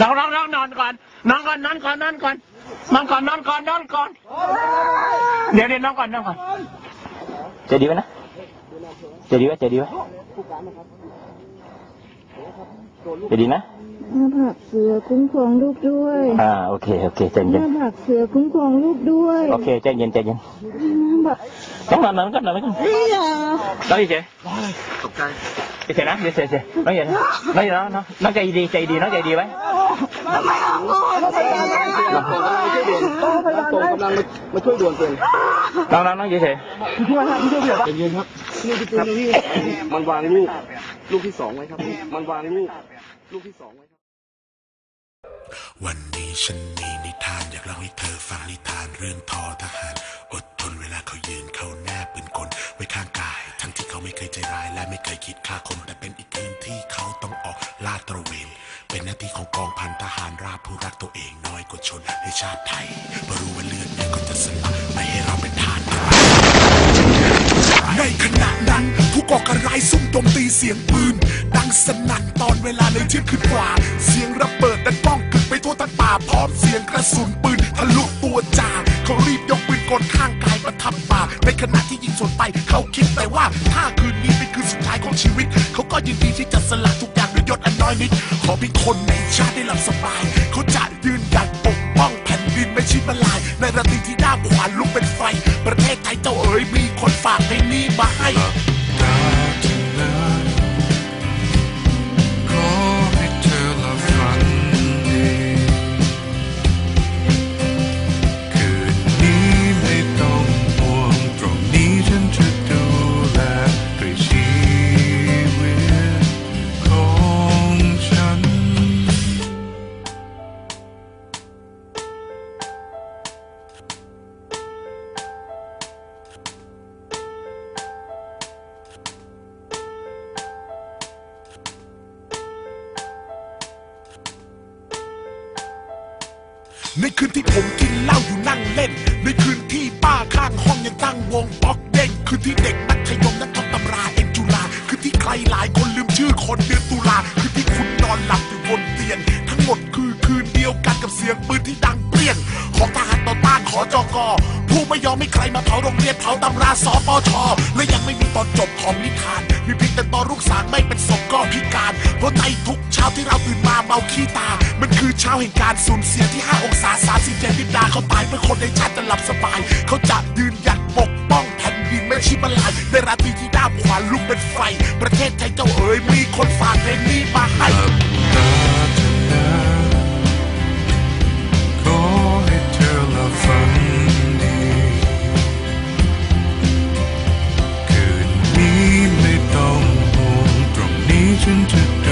นอนนอนนอนนอนก่อนนอนก่อนนอนก่อนนอนก่อนนอนก่อนนอนก่อนนอนก่อน เดี๋ยวเดี๋ยวนอนก่อนนอนก่อนใจดีไหมนะใจดีไหมใจดีไหมใจดีนะหน้าผากเสือคุ้มครองลูกด้วยอ่าโอเคโอเคใจหเย็นน้าผากเสือคุ้มครองลูกด้วยโอเคใจเย็นใจเย็นหน้าผากต้องนอนนอนก่อนนอนก่อนเฮ้ยอะน้องเฉยตกใจ เฉยนะเฉยเฉยเฉยน้องเฉยนะน้องเฉยน้องน้องใจดีใจดีน้องใจดีไหมส่งกำลังมาช่วยด่วนเป็นน้องน้องน้องเฉยเฉยใจเย็นครับนี่คือตัวนี้มันวางลูกลูกที่สองไว้ครับ มันวางลูกลูกที่สองไว้ครับ วันนี้ฉันมีนิทานอยากเล่าให้เธอฟังนิทานเรื่องทอทหาร อดทนเวลาเขายืนเขาแนบปืนกลไว้ข้างกาย ทั้งที่เขาไม่เคยใจร้ายและไม่เคยคิดฆ่าคนแต่เป็นอีกคืนที่เขาต้องออกลาดตระเวนเป็นหน้าที่ของกองพันทหารราบผู้รักตัวเองน้อยกว่าชนในชาติไทยเพราะรู้ว่าเลือดเนี่ยก็จะสลับไม่ให้เราเป็นทาสในขณะนั้น ก่อการร้ายซุ่มโจมตีเสียงปืน ดังสนั่นตอนเวลาเลยเที่ยงคืนกว่า เสียงระเบิดดังก้องกึกไปทั่วทั้งป่าพร้อมเสียงกระสุนปืนทะลุตัวจ่าเขารีบยกปืนกลข้างกายประทับป่ากในขณะที่ยิงสวนไปเขาคิดแต่ว่าถ้าคืนนี้เป็นคืนสุดท้ายของชีวิต เขาก็ยินดีที่จะสละทุกอย่างด้วยยศอันน้อยนิด ขอเพียงคนในชาติได้หลับสบาย เขาจะยืนหยัดปกป้องแผ่นดินไม่ชิดมาลาย ในราตรีที่หน้าขวานลุกเป็นไฟ ประเทศไทยเจ้าเอ๋ยมีคนฝากให้นี่มาให้ ในคืนที่ผมกินเหล้าอยู่นั่งเล่น ในคืนที่ป้าข้างห้องยังตั้งวงป๊อกเด้งคืนที่เด็กมัธยมนั้นท่องตำราเอ็นจุลาคืนที่ใครหลายคนลืมชื่อคนเดือนตุลาคืนที่คุณนอนหลับอยู่บนเตียงทั้งหมดคือคืนเดียวกันกับเสียงปืน โรงเรียนเผาตำราสปชและยังไม่มีตอนจบของนิทาน มีเพียงแต่ตอนลูกสาวไม่เป็นศพก็พิการ เพราะในทุกเช้าที่เราตื่นมาเมาขี้ตา มันคือเช้าแห่งการสูญเสียที่ 5 องศา37ดิบดาเขาตายเพื่อคนในชาติจะหลับสบาย เขาจะยืนหยัดปกป้องแผ่นดินไม่ชิบลายในราตรีที่ด้ามขวานลุกเป็นไฟ ประเทศไทยเจ้าเอ๋ยมีคนฝากเพลงนี้มาให้ 你成。